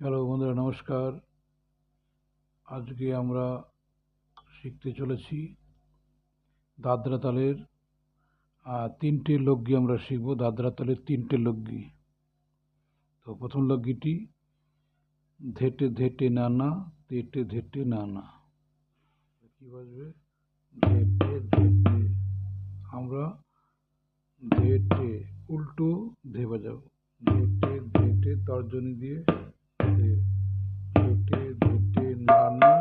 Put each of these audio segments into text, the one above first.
Hello বন্ধুরা, নমস্কার। আজকে আমরা শিখতে চলেছি দাদরা তালের তিনটে লগ্গি আমরা শিখব। দাদরা তালের তিনটে লগ্গি। তো প্রথম লগ্গিটি, ধেটে ধেটে নানা, তেটে ধেটে নানা। কি বাজবে? ধেটে আমরা ধেটে, উল্টো ধে বাজাবো ধেটে ধেটে তর্জনী দিয়ে ধেটে নানা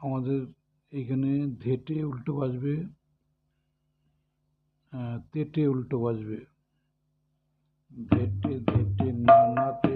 আমাদের এখানে ধেটে উল্টো বাজবে তেটে উল্টো বাজবে। ধেটে ধেটে না তেটে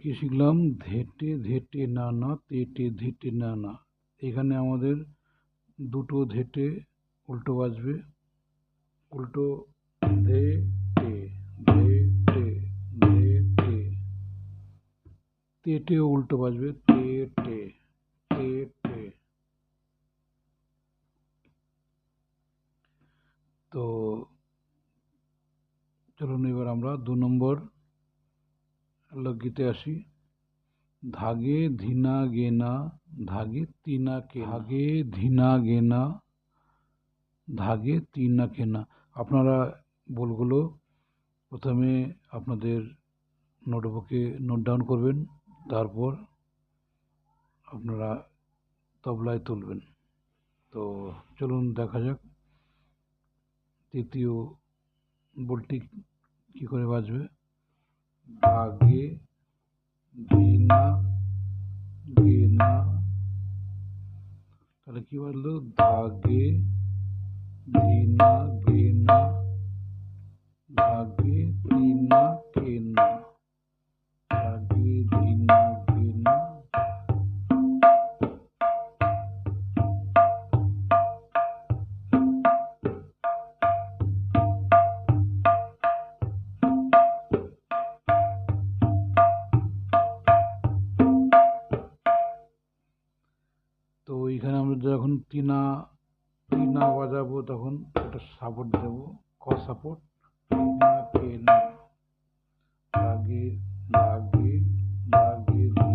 কি শিখলাম? ধেটে ধেটে নানা, তেটে ধেটে নানা। এখানে আমাদের দুটো ধেটে উল্টো বাজবে। উল্টো ধে টে ধে ধে টে উল্টো বাজবে তে টে টে তো চলুন এবার আমরা দু নম্বর লোকগীতে আসি। ধাগে ধিনা গেনা, ধাগে তিনা কে ধাগে ধিনা গেনা, ধাগে তিনা কেনা। আপনারা বলগুলো প্রথমে আপনাদের নোটবুকে নোট ডাউন করবেন, তারপর আপনারা তবলায় তুলবেন। তো চলুন দেখা যাক তৃতীয় বলটি কী করে বাজবে। ধাগে ঘিনা গেনা তাহলে কি বললো ধাগে ধিনা গেনা ধাগে তিনা কেনা তিনা বাজাবো তখন একটা সাপোর্ট দেব। ক সাপোর্ট তিনা কেনা লাগে লাগে লাগে।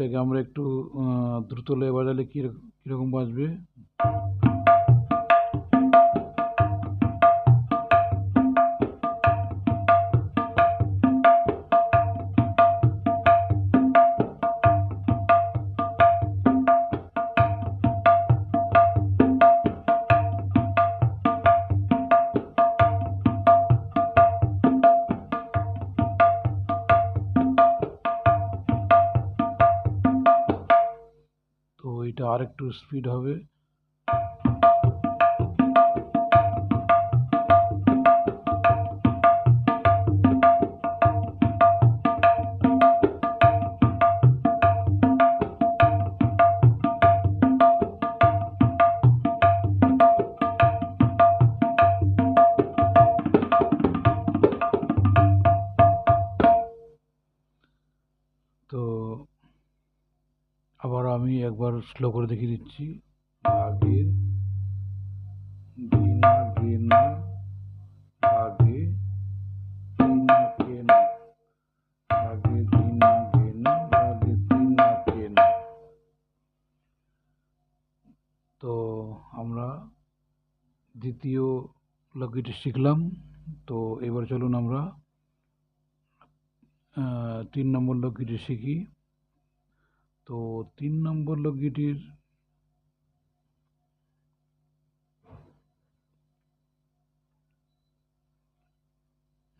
এটাকে আমরা একটু দ্রুত লয়ে বাজালে কি কীরকম বাজবে তো এটা আর স্পিড হবে। একবার স্লো করে দেখিয়ে দিচ্ছি। কেনা তো আমরা দ্বিতীয় লঘিটি শিখলাম। তো এবার চলুন আমরা তিন নম্বর লকিটি শিখি। তো তিন নম্বর লঘিটির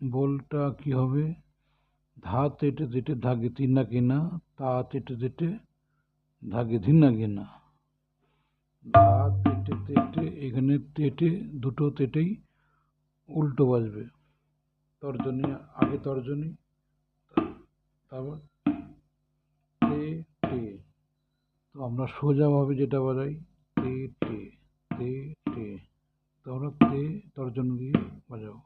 বলটা কি হবে? ধা তেটে তেটে ধাগে তিনা কেনা, তা তেটে তেটে ধাগে ধিনা কেনা। ধা তেটে তেটে এখানে তেটে দুটো তেটেই উল্টো বাজবে। তর্জনী, আগে তর্জনী তারপর তো আমরা সোজাভাবে যেটা বাজাই তে টে তে টে তো আমরা তে, তর্জন দিয়ে বাজাবো।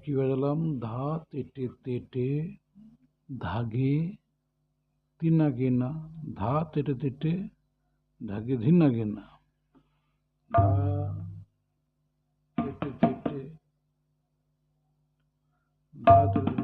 তাহলে আমরা কি বাজালাম ধা তেটে তেটে ধাগে তিনা গেনা ধা তেটে তেটে ধাগে ধিনা গেনা ধা তেটে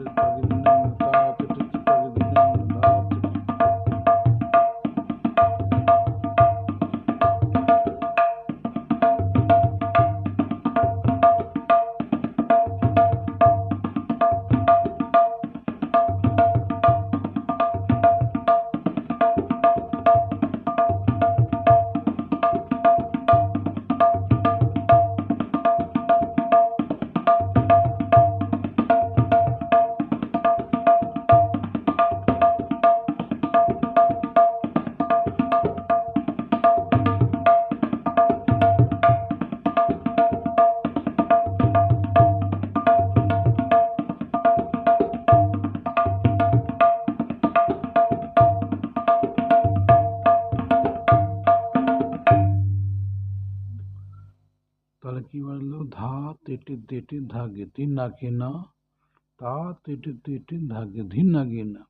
তাহলে কি বাজলো ধা, তেটে তেটে, ধাগে, তিন না কেনা তা, তেটে তেটে, ধাগে, ধিন না গেনা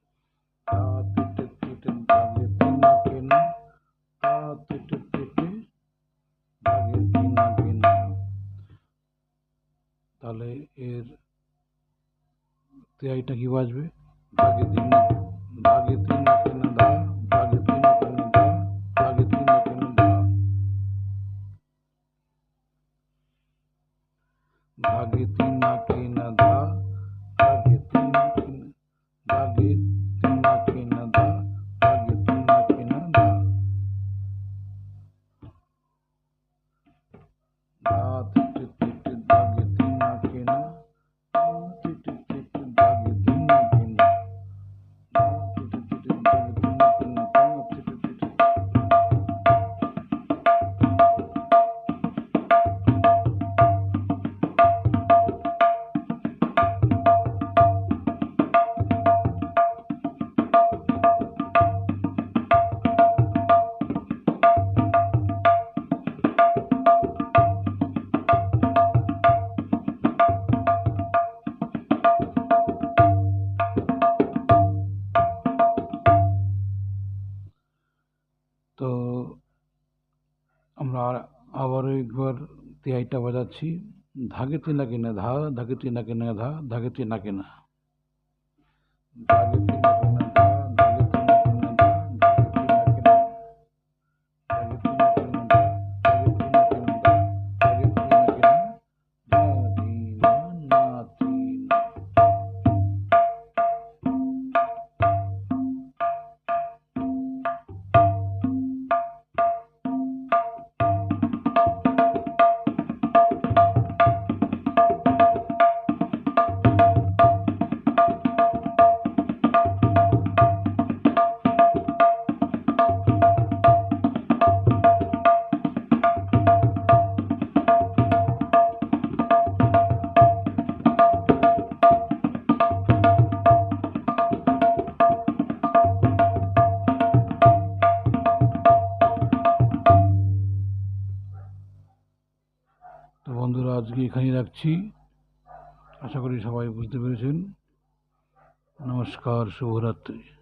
তা, তেটে তেটে, ধাগে তিন না কেনা তা, তেটে তেটে, ধাগে, ধিন না তাহলে এর তেয়াইটা কি বাজবে? ধাগে তিন না। লাইটটা বাজাচ্ছি ধাগে তিনা কিনা ধা ধাগে তিনা কিনা ধা ধাগে তিনা কিনা ধাগে তিনা আজকে এখানেই রাখছি। আশা করি সবাই বুঝতে পেরেছেন। নমস্কার শুভরাত্রি।